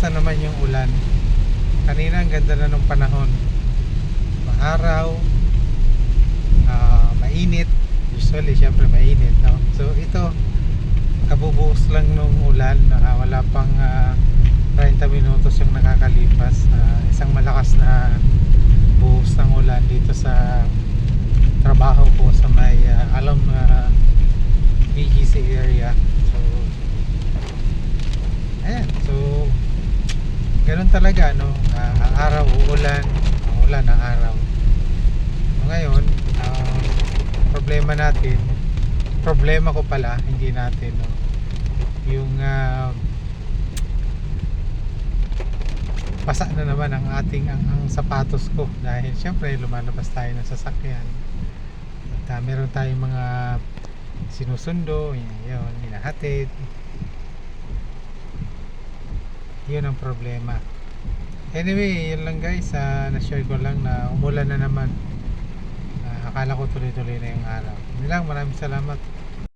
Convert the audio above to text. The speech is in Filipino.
na naman yung ulan. Kanina ang ganda na ng panahon. Maaraw, ah, mainit. Usually, syempre mainit. No? So ito, kabubuhos lang nung ulan. na wala pang ah, 30 minutos yung nakakalipas. Ah, isang malakas na buhos ng ulan dito sa trabaho ko sa may ah, alam na BGC area. So, ayan. So, ganun talaga, no? Ah, ang araw, uulan. Ang ulan, ang araw. So, ngayon, ang problema natin, problema ko pala, hindi natin, no? Yung ah, pasa na naman ang ating ang, ang sapatos ko dahil syempre lumalabas tayo ng sasakyan at ah, meron tayong mga sinusundo yun, yun hinahatid yun ang problema anyway yun lang guys ah, na-share ko lang na umulan na naman. Ah, akala ko tuloy-tuloy na yung araw. Yun lang maraming salamat